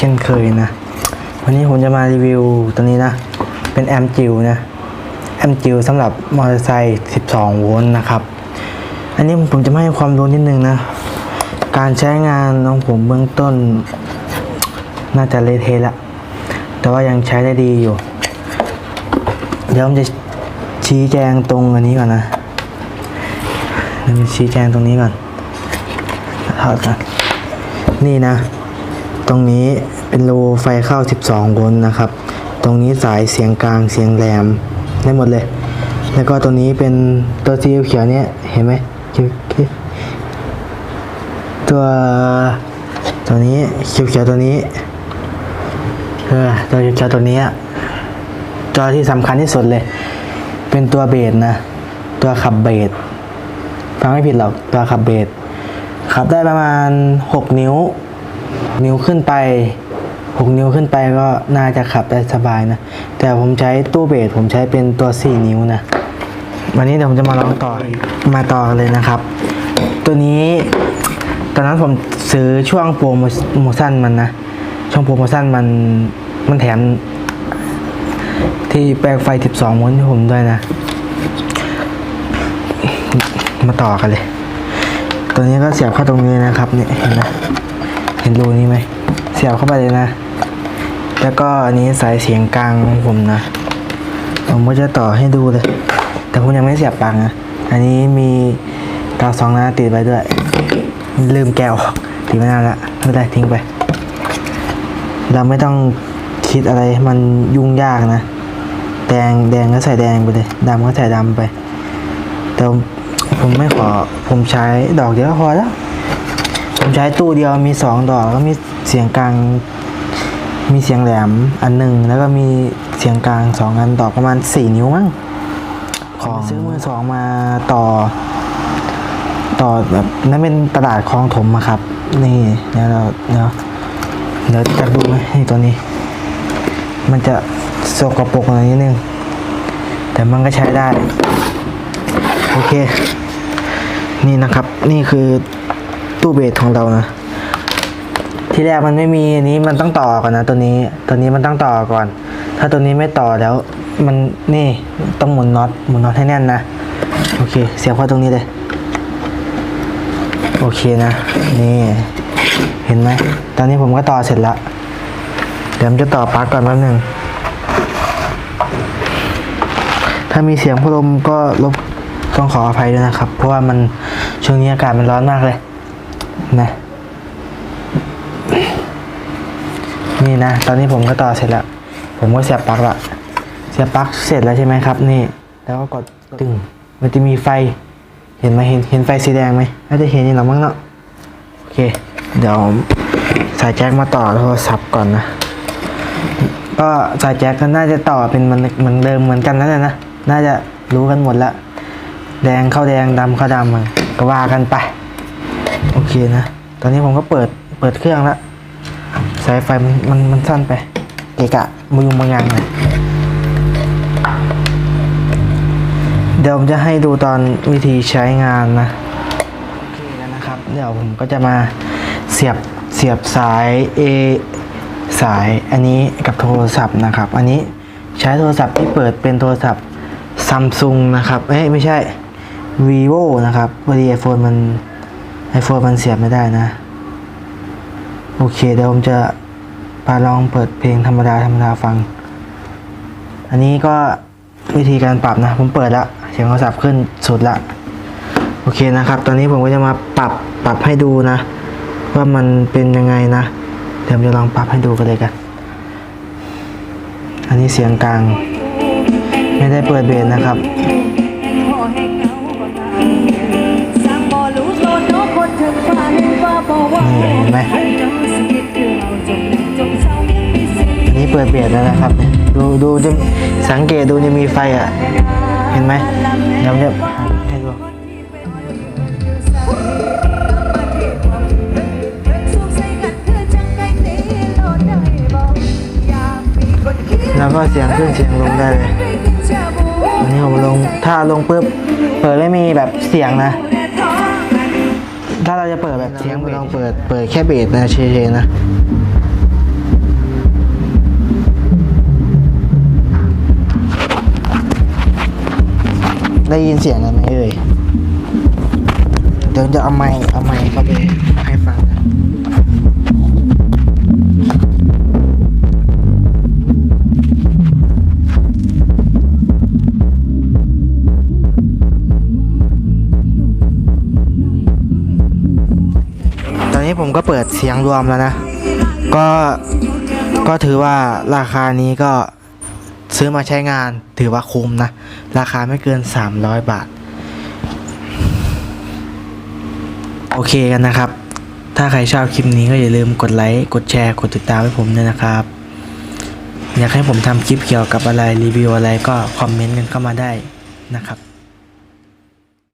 เช่นเคยนะ วันนี้ผมจะมารีวิวตัวนี้นะ เป็นแอมจิวนะ แอมจิวสำหรับมอเตอร์ไซค์12 โวลต์นะครับ อันนี้ผมจะให้ความรู้นิดนึงนะ การใช้งานของผมเบื้องต้น น่าจะเละเทะละ แต่ว่ายังใช้ได้ดีอยู่ เดี๋ยวผมจะชี้แจงตรงอันนี้ก่อนนะเดี๋ยวชี้แจงตรงนี้ก่อนถอดก่อนนี่นะ ตรงนี้เป็นรูไฟเข้า 12 โวลต์นะครับ ตรงนี้สายเสียงกลางเสียงแหลมได้หมดเลย แล้วก็ตรงนี้เป็นตัวสีเขียวเนี่ยเห็นไหมตัวตัวนี้เขียวๆตัวนี้เออตัวเขียวๆตัวนี้อะตัวที่สำคัญที่สุดเลย เป็นตัวเบสนะ ตัวขับเบสฟังไม่ผิดหรอกตัวขับเบสขับได้ประมาณ 6 นิ้ว นิ้วขึ้นไป 6 นิ้วขึ้นไปก็น่าจะขับได้สบายนะ แต่ผมใช้ตู้เบสผมใช้เป็นตัว 4 นิ้วนะ วันนี้เดี๋ยวผมจะมาลองต่อมาต่อเลยนะครับ ตัวนี้ตอนนั้นผมซื้อช่วงโปรโมชั่นมันนะ ช่วงโปรโมชั่นมันมันแถมที่แปลงไฟ 12โวลต์ให้ผมด้วยนะ มาต่อกันเลย ตัวนี้ก็เสียบเข้าตรงนี้นะครับเนี่ยเห็นไหม ห็นรูนี้ไหมเสียบเข้าไปเลยนะ แล้วก็อันนี้สายเสียงกลางของผมนะ ผมก็จะต่อให้ดูเลย แต่ผมยังไม่เสียบปลั๊กนะ อันนี้มีกาวสองน้าติดไว้ด้วย ลืมแก้วติดไว้นานละไม่เป็นได้ทิ้งไป เราไม่ต้องคิดอะไรมันยุ่งยากนะ แดงแดงก็ใส่แดงไปเลยดำก็ใส่ดำไป แต่ผมไม่ขอผมใช้ดอกเดียวพอแล้ว ผมใช้ตู้เดียวมีสองดอกแล้วมีเสียงกลาง มีเสียงแหลมอันหนึ่งแล้วก็มีเสียงกลางสองอันดอกประมาณสี่นิ้วมั้งของซื้อมือสองมาต่อ ต่อแบบนั่นเป็นตลาดคลองถมอะครับ นี่เดี๋ยวเราเดี๋ยวเดี๋ยวจะดูไหมนี่ตัวนี้ มันจะสกปรกหน่อยนิดนึง แต่มันก็ใช้ได้ โอเค นี่นะครับ นี่คือ ตู้เบสของเรานะ ที่แรกมันไม่มีอันนี้มันต้องต่อก่อนนะตัวนี้ ตัวนี้มันต้องต่อก่อน ถ้าตัวนี้ไม่ต่อแล้ว มันนี่ต้องหมุนน็อตหมุนน็อตให้แน่นนะโอเค เสียบเข้าตรงนี้เลย โอเคนะ นี่ เห็นไหมตอนนี้ผมก็ต่อเสร็จล้วเดี๋ยวผมจะต่อปลั๊กก่อนแป๊บหนึงถ้ามีเสียงพัดลมก็รบต้องขออภัยด้วยนะครับ เพราะว่ามันช่วงนี้อากาศมันร้อนมากเลย นะนี่นะ ตอนนี้ผมก็ต่อเสร็จแล้ว ผมก็เสียบปลั๊กละเสียบปลั๊กเสร็จแล้วใช่ไหมครับ นี่ แล้วก็กดตึง มันจะมีไฟ เห็นไหมเห็นเห็นไฟสีแดงไหมน่าจะเห็นนี่หรอมั้งเนาะโอเค เดี๋ยวสายแจ็คมาต่อโทรศัพท์ก่อนนะ ก็สายแจ็คก็น่าจะต่อเป็นเหมันเหมือนเดิมเหมือนกันนั่นแหละนะ น่าจะรู้กันหมดละ แดงเข้าแดงดำเข้าดำก็ว่ากันไป โอเคนะ ตอนนี้ผมก็เปิดเปิดเครื่องละสายไฟมันมันมันสั้นไป เกะกะมือมางยางเลยเดี๋ยวผมจะให้ดูตอนวิธีใช้งานนะโอเคแล้วนะครับ เดี๋ยวผมก็จะมาเสียบเสียบสาย A สายอันนี้กับโทรศัพท์นะครับ อันนี้ใช้โทรศัพท์ที่เปิดเป็นโทรศัพท์ซัมซุงนะครับ เอ้ยไม่ใช่ vivo นะครับพอดี iPhone มัน iPhone มันเสียบไม่ได้นะ โอเคเดี๋ยวผมจะมาลองเปิดเพลงธรรมดาธรรมดาฟัง อันนี้ก็วิธีการปรับนะ ผมเปิดละเสียงโทรศัพท์ขึ้นสุดละ โอเคนะครับ ตอนนี้ผมก็จะมาปรับปรับให้ดูนะ ว่ามันเป็นยังไงนะ เดี๋ยวผมจะลองปรับให้ดูกันเลยกัน อันนี้เสียงกลาง ไม่ได้เปิดเบสนะครับ อันนี้เปิดเบสแล้วนะครับ ดูดูจะสังเกตดูจะมีไฟอะ เห็นไหมเดี๋ยวผมจะให้ดูแล้วก็เสียงขึ้นเสียงลงได้เลยอันนี้ผมลงถ้าลงปุ๊บเปิดไม่มีแบบเสียงนะ ถ้าเราจะเปิดแบบเสียงลองเปิดเปิดแค่เบสนะเฉยๆนะ ได้ยินเสียงกันไหมเอ่ย เดี๋ยวจะเอาไม้เอาไม้เข้าไปให้ฟังนะตอนนี้ผมก็เปิดเสียงรวมแล้วนะ ก็ก็ถือว่าราคานี้ก็ ซื้อมาใช้งานถือว่าคุ้มนะ ราคาไม่เกิน 300 บาท โอเคกันนะครับ ถ้าใครชอบคลิปนี้ก็อย่าลืมกดไลค์ กดแชร์ กดติดตามให้ผมด้วยนะครับ อยากให้ผมทำคลิปเกี่ยวกับอะไรรีวิวอะไรก็คอมเมนต์กันเข้ามาได้นะครับ